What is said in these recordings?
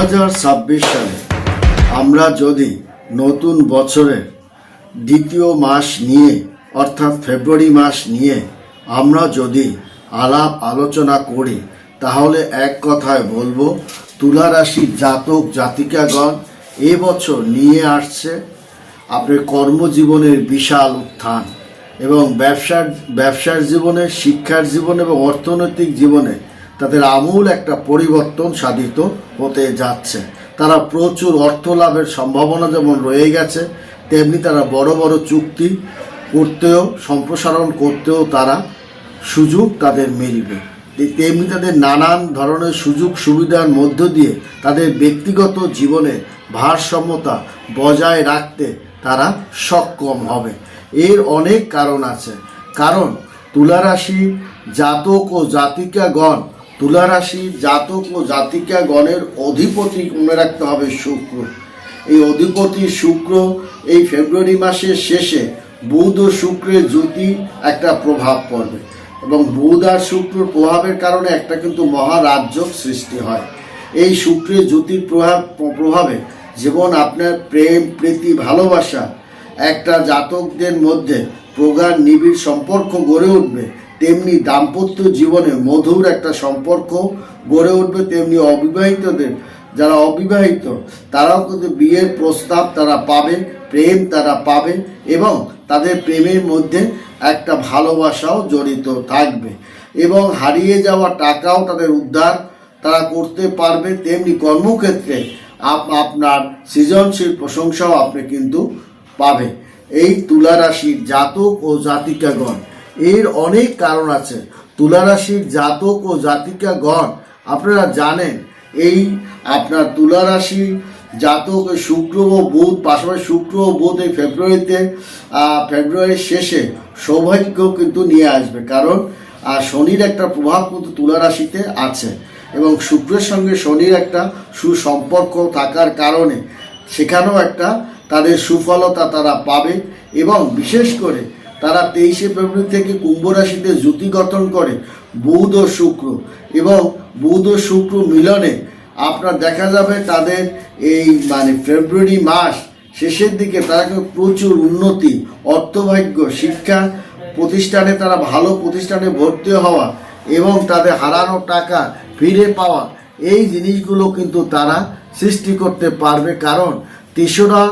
সালে আমরা যদি নতুন বছরের দ্বিতীয় মাস নিয়ে, অর্থাৎ ফেব্রুয়ারি মাস নিয়ে আমরা যদি আলাপ আলোচনা করি, তাহলে এক কথায় বলব তুলা রাশির জাতক জাতিকাগণ এবছর নিয়ে আসছে আপনার কর্মজীবনের বিশাল উত্থান এবং ব্যবসার ব্যবসার জীবনে, শিক্ষার জীবনে এবং অর্থনৈতিক জীবনে তাদের আমূল একটা পরিবর্তন সাধিত হতে যাচ্ছে। তারা প্রচুর অর্থ লাভের সম্ভাবনা যেমন রয়ে গেছে, তেমনি তারা বড় বড় চুক্তি করতেও, সম্প্রসারণ করতেও তারা সুযোগ তাদের মিলবে। তেমনি তাদের নানান ধরনের সুযোগ সুবিধার মধ্য দিয়ে তাদের ব্যক্তিগত জীবনে ভারসাম্যতা বজায় রাখতে তারা সক্ষম হবে। এর অনেক কারণ আছে। কারণ তুলারাশি জাতক ও জাতিকাগণ তুলারাশি জাতক ও জাতিকাগণের অধিপতি মনে রাখতে হবে শুক্র। এই অধিপতি শুক্র এই ফেব্রুয়ারি মাসের শেষে বুধ ও শুক্রের জ্যোতি একটা প্রভাব পড়বে এবং বুধ আর শুক্রের প্রভাবের কারণে একটা কিন্তু মহারাজ্য সৃষ্টি হয়। এই শুক্রের জ্যোতির প্রভাব, প্রভাবে যেমন আপনার প্রেম, প্রীতি, ভালোবাসা একটা জাতকদের মধ্যে প্রগাঢ় নিবিড় সম্পর্ক গড়ে উঠবে তেমনি দাম্পত্য জীবনে মধুর একটা সম্পর্ক গড়ে উঠবে, তেমনি অবিবাহিতদের যারা অবিবাহিত, তারাও কিন্তু বিয়ের প্রস্তাব তারা পাবে, প্রেম তারা পাবে এবং তাদের প্রেমের মধ্যে একটা ভালোবাসাও জড়িত থাকবে এবং হারিয়ে যাওয়া টাকাও তাদের উদ্ধার তারা করতে পারবে, তেমনি কর্মক্ষেত্রে আপ- আপনার সৃজনশীল প্রশংসাও আপনি কিন্তু পাবে। এই তুলা রাশির জাতক ও জাতিকাগণ এর অনেক কারণ আছে। তুলা রাশির জাতক ও জাতিকাগণ, আপনারা জানেন, এই আপনার তুলা রাশি জাতক শুক্র ও বুধ, পাশাপাশি শুক্র ও বুধ এই ফেব্রুয়ারিতে ফেব্রুয়ারির শেষে সৌভাগ্য কিন্তু নিয়ে আসবে। কারণ শনির একটা প্রভাব কিন্তু তুলা রাশিতে আছে এবং শুক্রের সঙ্গে শনির একটা সুসম্পর্ক থাকার কারণে সেখানেও একটা তাদের সুফলতা তারা পাবে এবং বিশেষ করে তারা তেইশে ফেব্রুয়ারি থেকে কুম্ভ রাশিতে জ্যোতি গঠন করে বুধ ও শুক্র। এবং বুধ ও শুক্র মিলনে আপনার দেখা যাবে তাদের এই মানে ফেব্রুয়ারি মাস শেষের দিকে তারা প্রচুর উন্নতি, অর্থভাগ্য, শিক্ষা প্রতিষ্ঠানে তারা ভালো প্রতিষ্ঠানে ভর্তি হওয়া এবং তাদের হারানো টাকা ফিরে পাওয়া এই জিনিসগুলো কিন্তু তারা সৃষ্টি করতে পারবে। কারণ তেসরা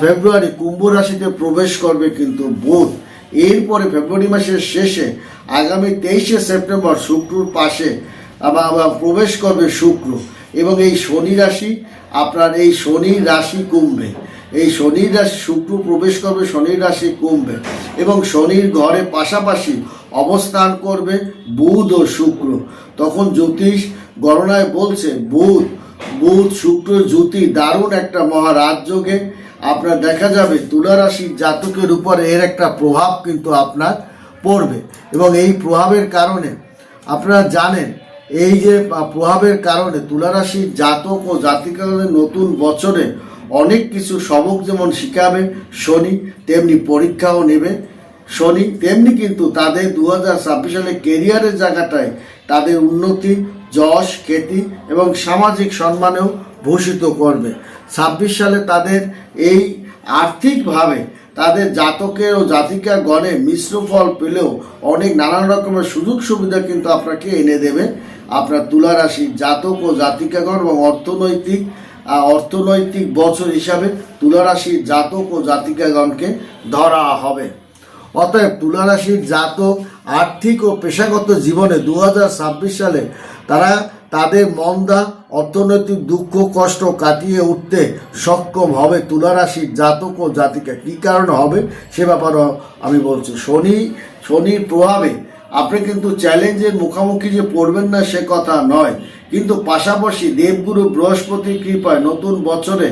ফেব্রুয়ারি কুম্ভ রাশিতে প্রবেশ করবে কিন্তু বুধ। এরপরে ফেব্রুয়ারি মাসের শেষে, আগামী তেইশে সেপ্টেম্বর শুক্রর পাশে আবার প্রবেশ করবে শুক্র। এবং এই শনি রাশি, আপনার এই শনি রাশি কুম্ভে। এই শনির রাশি, শুক্র প্রবেশ করবে শনির রাশি কুম্ভে। এবং শনির ঘরে পাশাপাশি অবস্থান করবে বুধ ও শুক্র। তখন জ্যোতিষ গণনায় বলছে, বুধ বুধ, শুক্র, জ্যোতি দারুণ একটা মহারাজযোগে আপনার দেখা যাবে তুলা রাশির জাতকের উপর এর একটা প্রভাব কিন্তু আপনার পড়বে। এবং এই প্রভাবের কারণে আপনারা জানেন, এই যে প্রভাবের কারণে তুলারাশির জাতক ও জাতিকাদের নতুন বছরে অনেক কিছু সবক যেমন শিখাবে, শনি তেমনি পরীক্ষাও নেবে। শনি তেমনি কিন্তু তাদের দু হাজার ছাব্বিশ সালে কেরিয়ারের জায়গাটায় তাদের উন্নতি যশ, খ্যাতি এবং সামাজিক সম্মানেও ভূষিত করবে। ছাব্বিশ সালে তাদের এই আর্থিকভাবে তাদের জাতকের ও জাতিকা গণে মিশ্র ফল পেলেও অনেক নানান রকমের সুযোগ সুবিধা কিন্তু আপনাকে এনে দেবে। আপনার তুলা রাশির জাতক ও জাতিকাগণ এবং অর্থনৈতিক অর্থনৈতিক বছর হিসাবে তুলা রাশির জাতক ও জাতিকাগণকে ধরা হবে। অতএব তুলা রাশির জাতক আর্থিক ও পেশাগত জীবনে দু হাজার ছাব্বিশ সালে তারা তাদের মন্দা, অর্থনৈতিক দুঃখ, কষ্ট কাটিয়ে উঠতে সক্ষম হবে। তুলা রাশির জাতক ও জাতিকা কী কারণে হবে সে ব্যাপারেও আমি বলছি। শনি, শনির প্রভাবে আপনি কিন্তু চ্যালেঞ্জের মুখোমুখি যে পড়বেন না সে কথা নয়। কিন্তু পাশাপাশি দেবগুরু বৃহস্পতির কৃপায় নতুন বছরে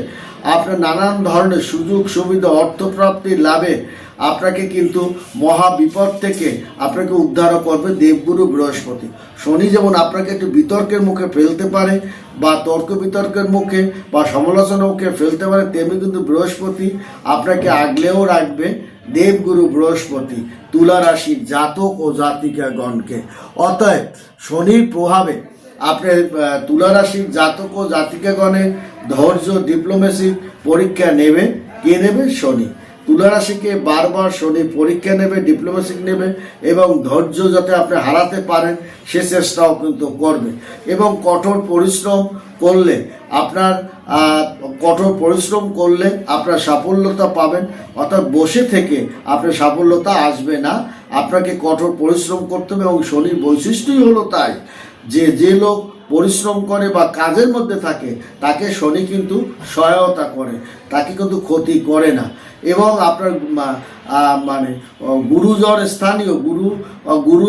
আপনার নানান ধরনের সুযোগ সুবিধা অর্থপ্রাপ্তির লাভে আপনাকে কিন্তু মহা বিপদ থেকে আপনাকে উদ্ধার করবে দেবগুরু বৃহস্পতি। শনি যেমন আপনাকে একটু বিতর্কের মুখে ফেলতে পারে, বা তর্ক বিতর্কের মুখে, বা সমালোচনার মুখে ফেলতে পারে, তেমনি কিন্তু বৃহস্পতি আপনাকে আগলেও রাখবে দেবগুরু বৃহস্পতি, তুলা রাশির জাতক ও জাতিকাগণকে। অতএব শনির প্রভাবে আপনার তুলা রাশির জাতক ও জাতিকাগণের ধৈর্য ডিপ্লোমেসি পরীক্ষা নেবে, কে নেবে? শনি। তুলা রাশিকে বারবার শনি পরীক্ষা নেবে ডিপ্লোমেসি নেবে এবং ধৈর্য যাতে আপনি হারাতে পারেন, সে চেষ্টাও কিন্তু করবে। এবং কঠোর পরিশ্রম করলে আপনার কঠোর পরিশ্রম করলে আপনার সাফল্যতা পাবেন। অর্থাৎ বসে থেকে আপনার সাফল্যতা আসবে না। আপনাকে কঠোর পরিশ্রম করতে হবে এবং শনির বৈশিষ্ট্যই হলো তাই যে যে লোক পরিশ্রম করে বা কাজের মধ্যে থাকে, তাকে শনি কিন্তু সহায়তা করে। তাকে কিন্তু ক্ষতি করে না। এবং আপনার মানে গুরুজন স্থানীয়, গুরু গুরু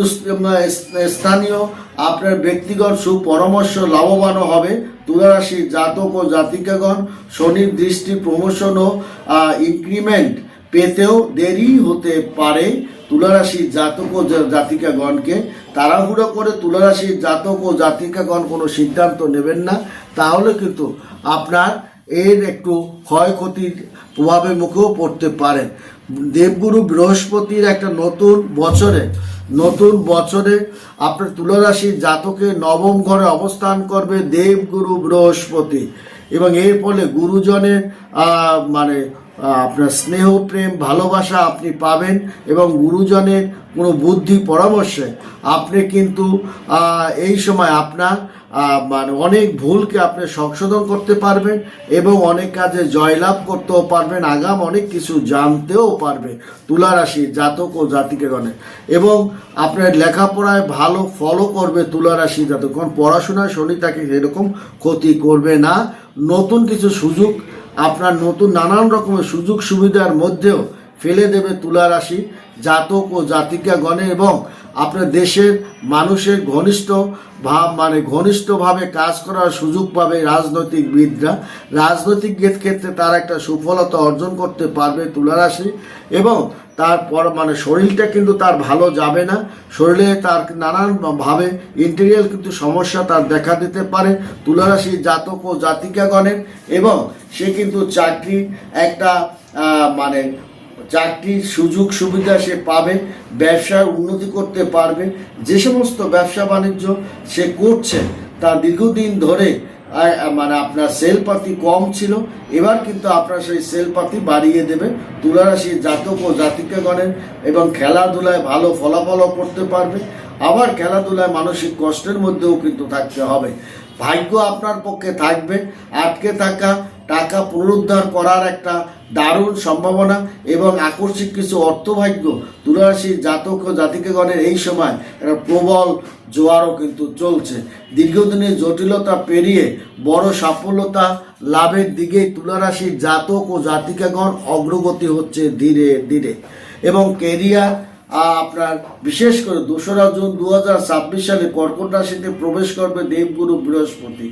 স্থানীয় আপনার ব্যক্তিগত সুপরামর্শ লাভবানও হবে। তুলারাশি জাতক ও জাতিকাগণ শনির দৃষ্টি প্রমোশন ও ইনক্রিমেন্ট পেতেও দেরি হতে পারে। তুলারাশির জাতক ও জাতিকাগণকে তাড়াহুড়ো করে তুলারাশির জাতক ও জাতিকাগণ কোনো সিদ্ধান্ত নেবেন না। তাহলে কিন্তু আপনার এর একটু ক্ষয়ক্ষতির প্রভাবের মুখেও পড়তে পারেন দেবগুরু বৃহস্পতির একটা নতুন বছরে নতুন বছরে আপনার তুলারাশির জাতকে নবম ঘরে অবস্থান করবে দেবগুরু বৃহস্পতি। এবং এর ফলে গুরুজনের মানে আপনার স্নেহ, প্রেম, ভালোবাসা আপনি পাবেন এবং গুরুজনের কোনো বুদ্ধি পরামর্শে আপনি কিন্তু এই সময় আপনার মানে অনেক ভুলকে আপনি সংশোধন করতে পারবেন এবং অনেক কাজে জয়লাভ করতেও পারবেন, আগাম অনেক কিছু জানতেও পারবে তুলা রাশি জাতক ও জাতিকেগণে এবং আপনার লেখাপড়ায় ভালো ফলো করবে তুলা রাশি জাতক। কারণ পড়াশোনায় শনি তাকে সেরকম ক্ষতি করবে না। নতুন কিছু সুযোগ, আপনার নতুন নানান রকমের সুযোগ সুবিধার মধ্যেও ফেলে দেবে তুলা রাশি জাতক ও জাতিকাগণে এবং আপনার দেশের মানুষের ঘনিষ্ঠ ভাব মানে ঘনিষ্ঠভাবে কাজ করার সুযোগ পাবে রাজনৈতিকবিদরা। রাজনৈতিক ক্ষেত্রে তার একটা সুফলতা অর্জন করতে পারবে তুলারাশি এবং তারপর মানে শরীরটা কিন্তু তার ভালো যাবে না। শরীরে তার নানানভাবে ইন্টেরিয়াল কিন্তু সমস্যা তার দেখা দিতে পারে। তুলারাশি জাতক ও জাতিকাগণের এবং সে কিন্তু চাকরি একটা মানে চাকরির সুযোগ সুবিধা সে পাবে, ব্যবসায় উন্নতি করতে পারবে, যে সমস্ত ব্যবসা বাণিজ্য সে করছে, তা দীর্ঘদিন ধরে মানে আপনার সেলপাতি কম ছিল, এবার কিন্তু আপনার সেই সেলপাতি বাড়িয়ে দেবে, তুলারাশি জাতক ও জাতিকাগণের এবং খেলাধুলায় ভালো ফলাফলও করতে পারবে, আবার খেলাধুলায় মানসিক কষ্টের মধ্যেও কিন্তু থাকতে হবে। ভাগ্য আপনার পক্ষে থাকবে, আটকে থাকা টাকা পুনরুদ্ধার করার একটা দারুণ সম্ভাবনা এবং আকস্মিক কিছু অর্থভাগ্য তুলারাশির জাতক ও জাতিকাগণের এই সময় একটা প্রবল জোয়ারও কিন্তু চলছে। দীর্ঘদিনের জটিলতা পেরিয়ে বড় সাফল্যতা লাভের দিকে তুলারাশির জাতক ও জাতিকাগণ অগ্রগতি হচ্ছে ধীরে ধীরে এবং কেরিয়ার আপনার বিশেষ করে দোসরা জুন দু হাজার ছাব্বিশ সালে কর্কট রাশিতে প্রবেশ করবে দেবগুরু বৃহস্পতি।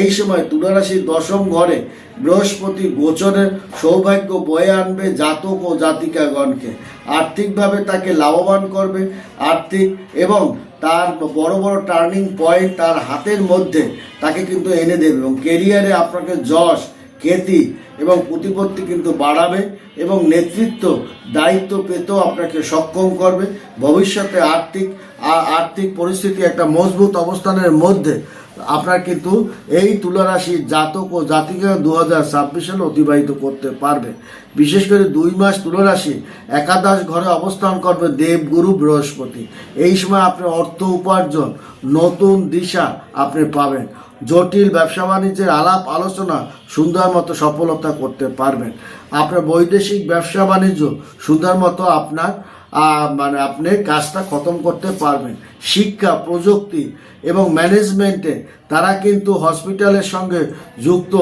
এই সময় তুলা রাশির দশম ঘরে বৃহস্পতি গোচরের সৌভাগ্য বয়ে আনবে জাতক ও জাতিকাগণকে। আর্থিকভাবে তাকে লাভবান করবে। আর্থিক এবং তার বড় বড় টার্নিং পয়েন্ট তার হাতের মধ্যে তাকে কিন্তু এনে দেবে এবং কেরিয়ারে আপনাকে যশ খ্যাতি এবং প্রতিপত্তি কিন্তু বাড়াবে এবং নেতৃত্ব, দায়িত্ব পেতেও আপনাকে সক্ষম করবে। ভবিষ্যতে আর্থিক আর্থিক পরিস্থিতি একটা মজবুত অবস্থানের মধ্যে আপনার কিন্তু এই তুলারাশির জাতক ও জাতিকা দু হাজার সালে অতিবাহিত করতে পারবে। বিশেষ করে দুই মাস তুলারাশি একাদশ ঘরে অবস্থান করবে দেবগুরু বৃহস্পতি। এই সময় আপনি অর্থ উপার্জন, নতুন দিশা আপনি পাবেন। জটিল ব্যবসা বাণিজ্যের আলাপ আলোচনা সুন্দর মতো সফলতা করতে পারবেন। আপনার বৈদেশিক ব্যবসা বাণিজ্য সুন্দর মতো আপনার মানে আপনি কাজটা খতম করতে পারবেন। শিক্ষা, প্রযুক্তি এবং ম্যানেজমেন্টে তারা কিন্তু হসপিটালের সঙ্গে যুক্ত,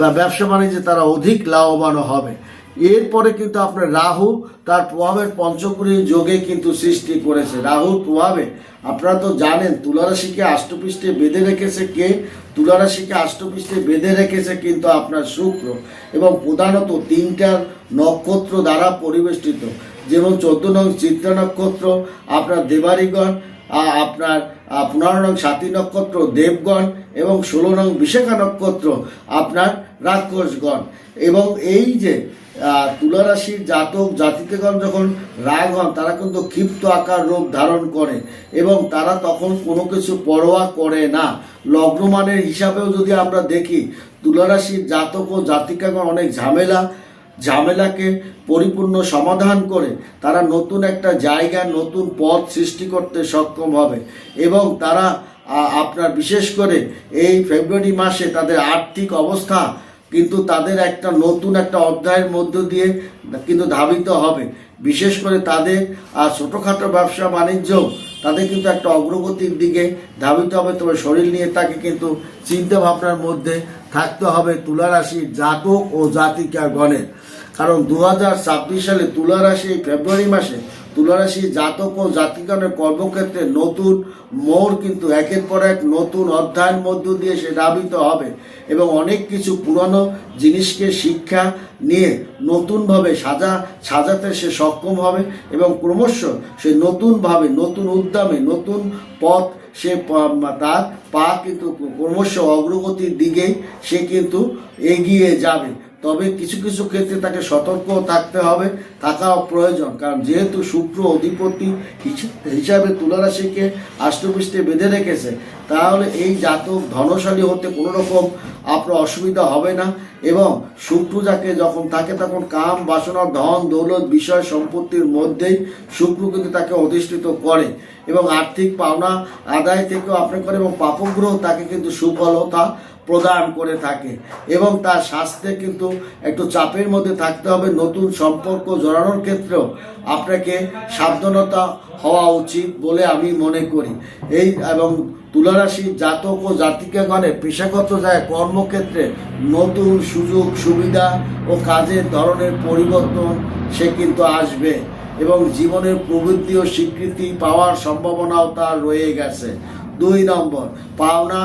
ব্যবসা বাণিজ্যে তারা অধিক লাভবান হবে। এরপরে কিন্তু আপনার রাহু তার প্রভাবের পঞ্চকুড়ি যোগে কিন্তু সৃষ্টি করেছে। রাহুর প্রভাবে, আপনারা তো জানেন, তুলারাশিকে আষ্টপৃষ্ঠে বেঁধে রেখেছে কে? তুলারাশিকে আষ্টপৃষ্ঠে বেঁধে রেখেছে কিন্তু আপনার শুক্র এবং প্রধানত তিনটা নক্ষত্র দ্বারা পরিবেষ্টিত। যেমন চোদ্দ নং চিত্রা নক্ষত্র, আপনার দেবারিগণ আপনার পনেরো নং সাতী নক্ষত্র, দেবগণ এবং ষোলো নং বিশাখা নক্ষত্র, আপনার রাক্ষসগণ। এবং এই যে আহ, তুলা রাশির জাতক জাতিকেগণ যখন রাগ হন তারা কিন্তু ক্ষিপ্ত আকার রূপ ধারণ করে এবং তারা তখন কোনো কিছু পরোয়া করে না। লগ্নমানের হিসাবেও যদি আমরা দেখি তুলা রাশির জাতক ও জাতিকাগণ অনেক ঝামেলা ঝামেলাকে পরিপূর্ণ সমাধান করে তারা নতুন একটা জায়গা নতুন পথ সৃষ্টি করতে সক্ষম হবে এবং তারা আপনার বিশেষ করে এই ফেব্রুয়ারি মাসে তাদের আর্থিক অবস্থা কিন্তু তাদের একটা নতুন একটা অধ্যায়ের মধ্য দিয়ে কিন্তু ধাবিত হবে। বিশেষ করে তাদের আর ছোটোখাটো ব্যবসা বাণিজ্য, তাদের কিন্তু একটা অগ্রগতির দিকে ধাবিত হবে। তবে শরীর নিয়ে তাকে কিন্তু চিন্তা ভাবনার মধ্যে থাকতে হবে তুলা রাশির জাতক ও জাতিকা গণের কারণ দু হাজার ছাব্বিশ সালে তুলা রাশি ফেব্রুয়ারি মাসে তুলা রাশির জাতক ও জাতিগণের কর্মক্ষেত্রে নতুন মোড় কিন্তু একের পর এক নতুন অধ্যায়ের মধ্য দিয়ে সে ধাবিত হবে এবং অনেক কিছু পুরনো জিনিসকে শিক্ষা নিয়ে নতুনভাবে সাজা, সাজাতে সে সক্ষম হবে এবং ক্রমশ সে নতুনভাবে, নতুন উদ্যমে, নতুন পথ সে তার পা কিন্তু ক্রমশ অগ্রগতির দিকেই সে কিন্তু এগিয়ে যাবে। তবে কিছু কিছু ক্ষেত্রে তাকে সতর্ক থাকতে হবে থাকা প্রয়োজন। কারণ যেহেতু শুক্র অধিপতি হিস- হিসাবে তুলারাশিকে আষ্টপৃষ্ঠে বেঁধে রেখেছে, তাহলে এই জাতক ধনশালী হতে কোনো রকম আপনার অসুবিধা হবে না। এবং শুক্র যাকে যখন থাকে তখন কাম, বাসনা, ধন, দৌলত, বিষয়, সম্পত্তির মধ্যেই শুক্র কিন্তু তাকে অধিষ্ঠিত করে। এবং আর্থিক পাওনা আদায় থেকেও আপনি করে এবং পাপগ্রহ তাকে কিন্তু সুফলতা প্রদান করে থাকে এবং তার স্বাস্থ্যে কিন্তু একটু চাপের মধ্যে থাকতে হবে, নতুন সম্পর্ক জড়ানোর ক্ষেত্রেও আপনাকে সাবধানতা হওয়া উচিত বলে আমি মনে করি। এই এবং তুলারাশি জাতক ও জাতিকাগণের পেশাগত যায় কর্মক্ষেত্রে নতুন সুযোগ, সুবিধা ও কাজের ধরনের পরিবর্তন সে কিন্তু আসবে এবং জীবনের প্রবৃদ্ধি ও স্বীকৃতি পাওয়ার সম্ভাবনাও তার রয়ে গেছে। দুই নম্বর, পাওনা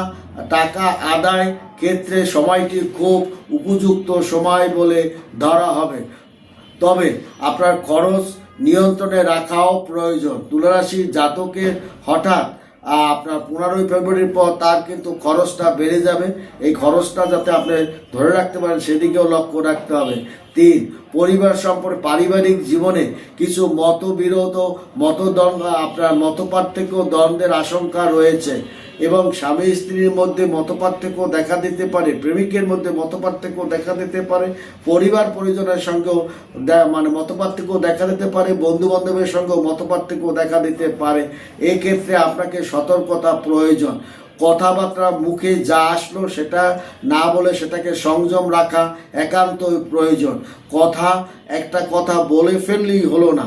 টাকা আদায় ক্ষেত্রে সময়টি খুব উপযুক্ত সময় বলে ধরা হবে। তবে আপনার খরচ নিয়ন্ত্রণে রাখাও প্রয়োজন। তুলারাশির জাতকের হঠাৎ আপনার পনেরোই ফেব্রুয়ারির পর তার কিন্তু খরচটা বেড়ে যাবে। এই খরচটা যাতে আপনি ধরে রাখতে পারেন, সেদিকেও লক্ষ্য রাখতে হবে। তিন, পরিবার সম্পর্কে পারিবারিক জীবনে কিছু মতবিরোধ ও মতদ্বন্দ্ব, আপনার মতপার্থক্য দ্বন্দ্বের আশঙ্কা রয়েছে। এবং স্বামী স্ত্রীর মধ্যে মতপার্থক্য দেখা দিতে পারে, প্রেমিকের মধ্যে মতপার্থক্য দেখা দিতে পারে, পরিবার পরিজনের সঙ্গেও মানে মতপার্থক্য দেখা দিতে পারে বন্ধু বান্ধবের সঙ্গেও মতপার্থক্য দেখা দিতে পারে। এক্ষেত্রে আপনাকে সতর্কতা প্রয়োজন। কথাবার্তা মুখে যা আসলো সেটা না বলে সেটাকে সংযম রাখা একান্তই প্রয়োজন। কথা, একটা কথা বলে ফেললেই হলো না।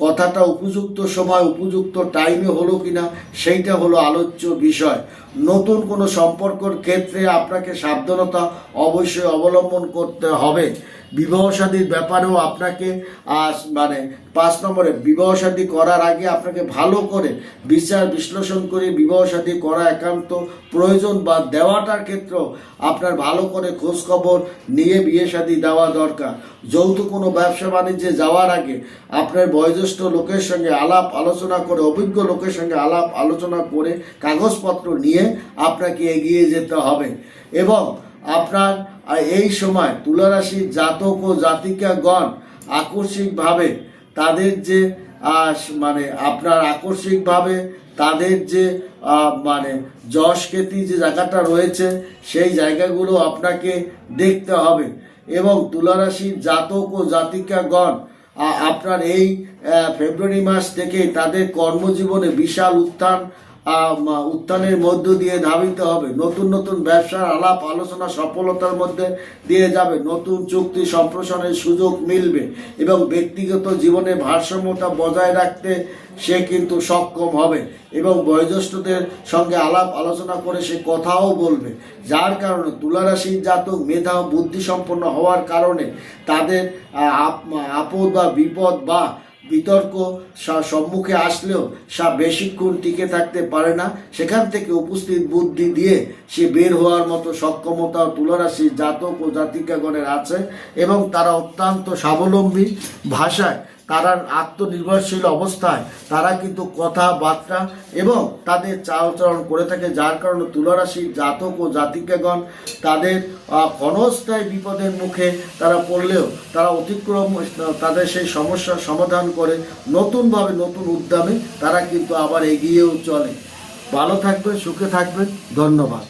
কথাটা উপযুক্ত সময় উপযুক্ত টাইমে হলো কিনা সেইটা হলো আলোচ্য বিষয়। নতুন কোনো সম্পর্কর ক্ষেত্রে আপনাকে সাবধানতা অবশ্যই অবলম্বন করতে হবে। বিবাহ শাদীর ব্যাপারেও আপনাকে মানে পাঁচ নম্বরে বিবাহ শাদী করার আগে আপনাকে ভালো করে বিচার বিশ্লেষণ করে বিবাহ শাদী করা একান্ত প্রয়োজন বা দেওয়াটার ক্ষেত্রেও আপনার ভালো করে খোঁজখবর নিয়ে বিয়ে শাদী দেওয়া দরকার। যৌথ কোনো ব্যবসা বাণিজ্যে যাওয়ার আগে আপনার বয়োজ্যেষ্ঠ লোকের সঙ্গে আলাপ আলোচনা করে, অভিজ্ঞ লোকের সঙ্গে আলাপ আলোচনা করে কাগজপত্র নিয়ে আপনাকে এগিয়ে যেতে হবে। এবং আপনার এই সময় তুলারাশির জাতক ও জাতিকাগণ আকস্মিকভাবে তাদের যে মানে আপনার আকস্মিকভাবে তাদের যে মানে যশ খ্যাতি যে জায়গাটা রয়েছে, সেই জায়গাগুলো আপনাকে দেখতে হবে। এবং তুলারাশির জাতক ও জাতিকাগণ আপনার এই ফেব্রুয়ারি মাস থেকে তাদের কর্মজীবনে বিশাল উত্থান উত্থানের মধ্য দিয়ে ধাবিত হবে। নতুন নতুন ব্যবসার আলাপ, আলোচনা, সফলতার মধ্যে দিয়ে যাবে। নতুন চুক্তি সম্প্রসারণের সুযোগ মিলবে এবং ব্যক্তিগত জীবনে ভারসাম্যতা বজায় রাখতে সে কিন্তু সক্ষম হবে এবং বয়োজ্যেষ্ঠদের সঙ্গে আলাপ, আলোচনা করে সে কথাও বলবে। যার কারণে তুলারাশির জাতক, মেধা ও বুদ্ধি সম্পন্ন হওয়ার কারণে তাদের আপদ বা বিপদ বা বিতর্ক সম্মুখে আসলেও সা বেশিক্ষণ টিকে থাকতে পারে না। সেখান থেকে উপস্থিত বুদ্ধি দিয়ে সে বের হওয়ার মতো সক্ষমতা তুলারাশি জাতক ও জাতিকাগণের আছে এবং তারা অত্যন্ত স্বাবলম্বী ভাষায় তারা আত্মনির্ভরশীল অবস্থায় তারা কিন্তু কথাবার্তা এবং তাদের চালচরণ করে থাকে, যার কারণে তুলারাশির জাতক ও জাতিকাগণ তাদের ক্ষণস্থায়ী বিপদের মুখে তারা পড়লেও তারা অতিক্রম, তাদের সেই সমস্যার সমাধান করে নতুনভাবে নতুন উদ্যমে তারা কিন্তু আবার এগিয়েও চলে। ভালো থাকবেন, সুখে থাকবেন, ধন্যবাদ।